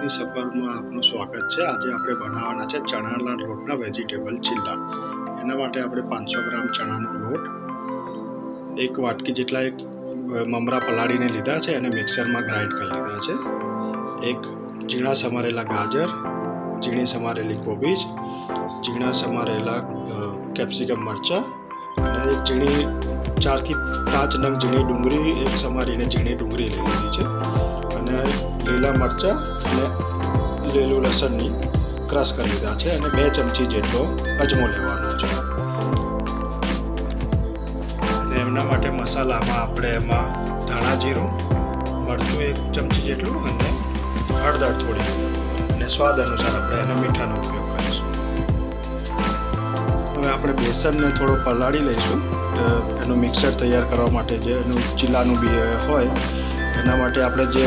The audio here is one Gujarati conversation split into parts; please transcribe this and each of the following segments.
ગુજરાતની સફરમાં આપનું સ્વાગત છે. આજે આપણે બનાવવાના છે ચણાના લોટના વેજીટેબલ ચીલા એના માટે આપણે પાંચસો ગ્રામ ચણાનો લોટ, એક વાટકી જેટલા એક મમરા પલાળીને લીધા છે અને મિક્સરમાં ગ્રાઇન્ડ કરી લીધા છે. એક ઝીણા સમારેલા ગાજર, ઝીણી સમારેલી કોબીજ, ઝીણા સમારેલા કેપ્સિકમ મરચાં અને ઝીણી, ચારથી પાંચ નંગ ઝીણી ડુંગળી એક સમારીને ઝીણી ડુંગળી લીધી છે. અને લીલા મરચાં અને લીલું લસણની ક્રશ કરી લીધા છે અને બે ચમચી જેટલો અજમો લેવાનો છે. અને એમના માટે મસાલામાં આપણે એમાં ધાણા જીરું, મરચું એક ચમચી જેટલું અને હળદર થોડી અને સ્વાદ અનુસાર આપણે એના મીઠાનો ઉપયોગ કરીશું. હવે આપણે બેસનને થોડો પલાળી લઈશું. એનું મિક્સર તૈયાર કરવા માટે જે એનું ચીલાનું બી હોય, એના માટે આપણે જે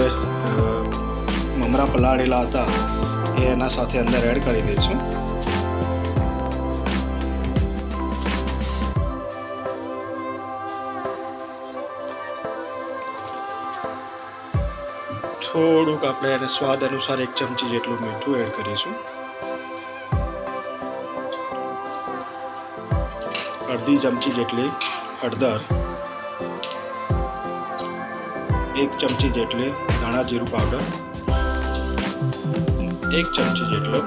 મમરા પલાળેલા હતા. એ એના સાથે અંદર એડ કરી દઈશું. થોડુંક આપણે એને સ્વાદ અનુસાર એક ચમચી જેટલું મીઠું એડ કરીશું. અડધી ચમચી જેટલી હળદર. એક ચમચી જેટલી ધાણા જીરું પાવડર એક ચમચી જેટલો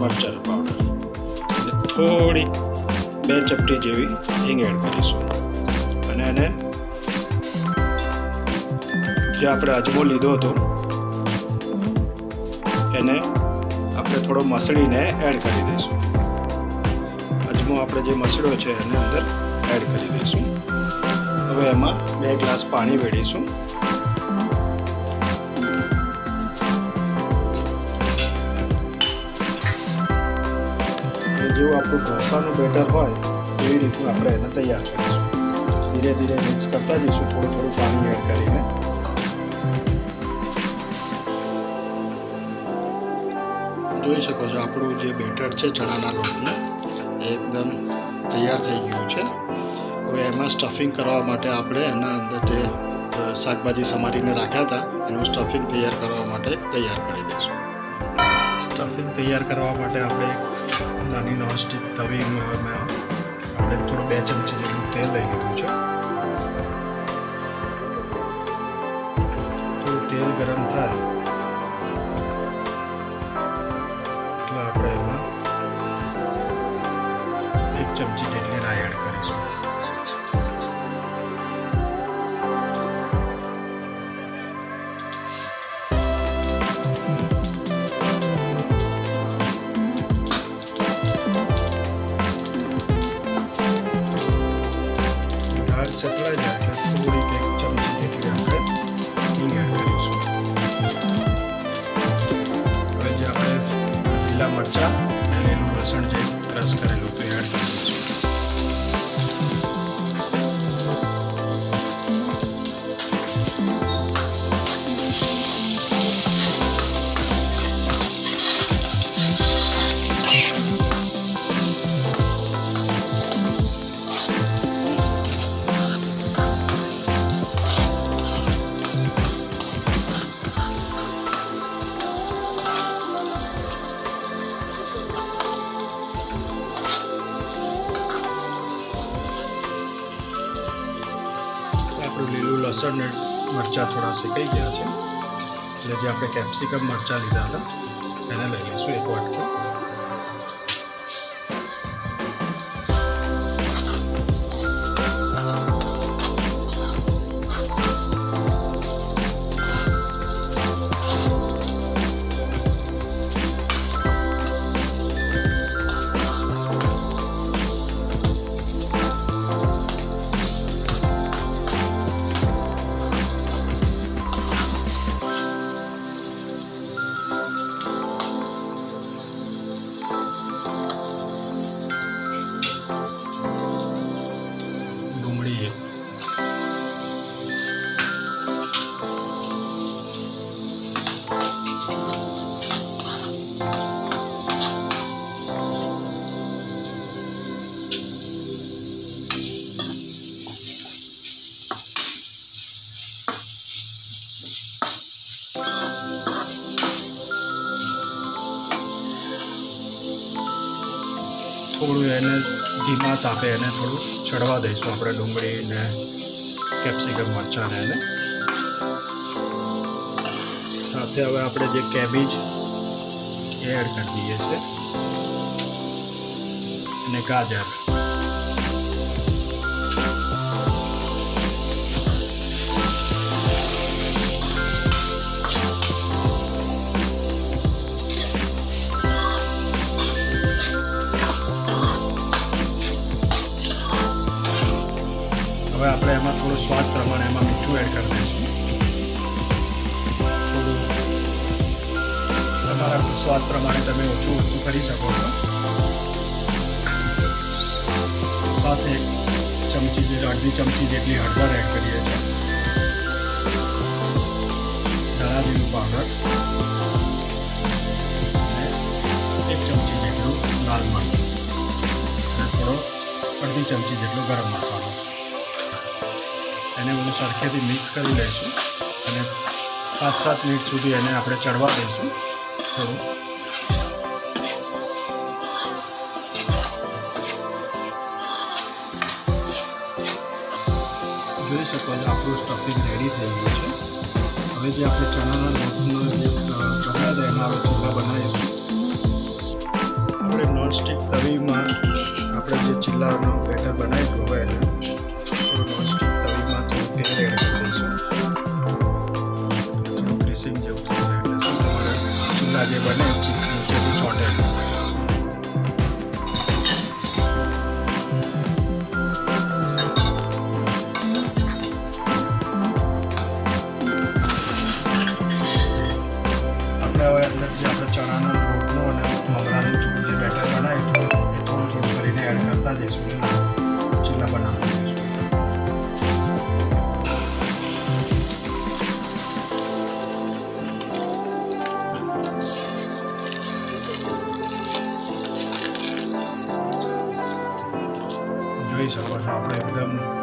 મરચાં પાવડર અને થોડી બે ચપટી જેવી હિંગ એડ કરીશું. અને એને જે આપણે અજમો લીધો હતો, એને આપણે થોડો મસળીને એડ કરી દઈશું. અજમો આપણે જે મસળ્યો છે એને અંદર એડ કરી દઈશું. હવે એમાં બે ગ્લાસ પાણી વેડીશું. આપણું ઢોસાનું બેટર હોય, એવી રીતનું આપણે એને તૈયાર કરીશું. ધીરે ધીરે મિક્સ કરતા જઈશું, થોડું થોડું પાણી એડ કરીને. જોઈ શકો છો, આપણું જે બેટર છે ચણાના લોટનું એકદમ તૈયાર થઈ ગયું છે. હવે એમાં સ્ટફિંગ કરવા માટે આપણે એના અંદર જે શાકભાજી સમારીને રાખ્યા હતા, એનું સ્ટફિંગ તૈયાર કરવા માટે તૈયાર કરી દઈશું. સ્ટફિંગ તૈયાર કરવા માટે આપણે એક નાની નોનસ્ટિક તવીમાં આપણે થોડું બે ચમચી જેટલું તેલ લઈ લીધું છે. થોડું તેલ ગરમ થાય. supply લસણ ને મરચાં થોડા શેકાઈ ગયા છે. એટલે જે આપણે કેપ્સિકમ મરચાં લીધા હતા, એને લઈ લઈશું એક વાટકી. એને ધીમા તાપે એને થોડું ચડવા દઈશું. આપણે ડુંગળી ને કેપ્સિકમ મરચાંને એને. સાથે હવે આપણે જે કેબીજ એ એડ કરી દઈએ છીએ. અને ગાજર. સ્વાદ પ્રમાણે તમે ઓછું ઓછું કરી શકો છો. સાથે ચમચી જે અડધી ચમચી જેટલી હળદર એડ કરીએ છીએ. ધાણા જીરું પાવડર એક ચમચી જેટલું લાલ મરચું. અને થોડો અડધી ચમચી જેટલો ગરમ મસાલો. એને બધું સરખેથી મિક્સ કરી લઈશું. અને પાંચ સાત મિનિટ સુધી એને આપણે ચડવા દઈશું. જોઈ શકો છો, આપણું સ્ટફિંગ રેડી થઈ ગયું છે. હવે જે આપણે ચણાના લોટનો જે બનાવ્યા હતા એના આપણે ચીલા બનાવીશું. આપણે નોનસ્ટિક તવીમાં આપણે જે ચીલાનો બેટર બનાવીશું હવે એને આપણે હોય અંદર જે આપણે ચણાનો લોટનો અને મમરાનું થોડું જે બેટર બનાવ્યું હતું એ થોડું થોડું કરીને એડ કરતા જઈશું ચીલા બનાવતા જોઈ શકો છો, આપણે એકદમ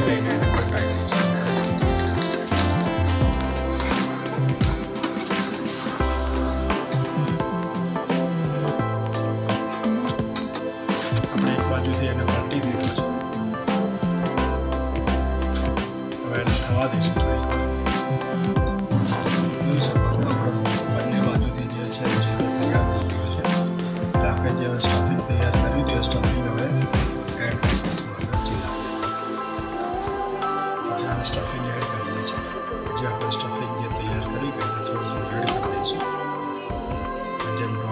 ધીમે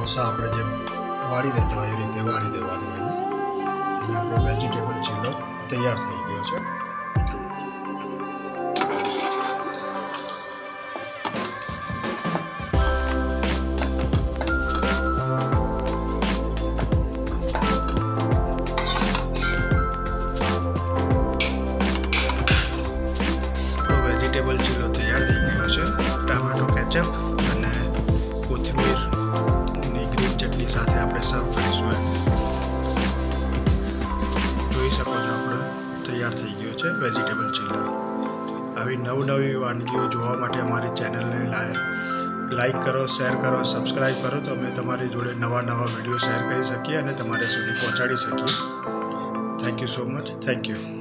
ઢોસા આપણે જેમ વાળી દેતા હોય એ રીતે વાળી દેવાનું એને આપણો વેજીટેબલ ચીલો તૈયાર થઈ ગયો છે. તૈયાર થઈ ગયો છે વેજીટેબલ ચીલા આવી નવનવી વાનગીઓ જોવા માટે અમારી ચેનલને લાઈક કરો શેર કરો સબસ્ક્રાઈબ કરો, તો અમે તમારી જોડે નવા નવા વીડિયો શેર કરી શકીએ અને તમારે સુધી પહોંચાડી શકીએ. Thank you so much thank you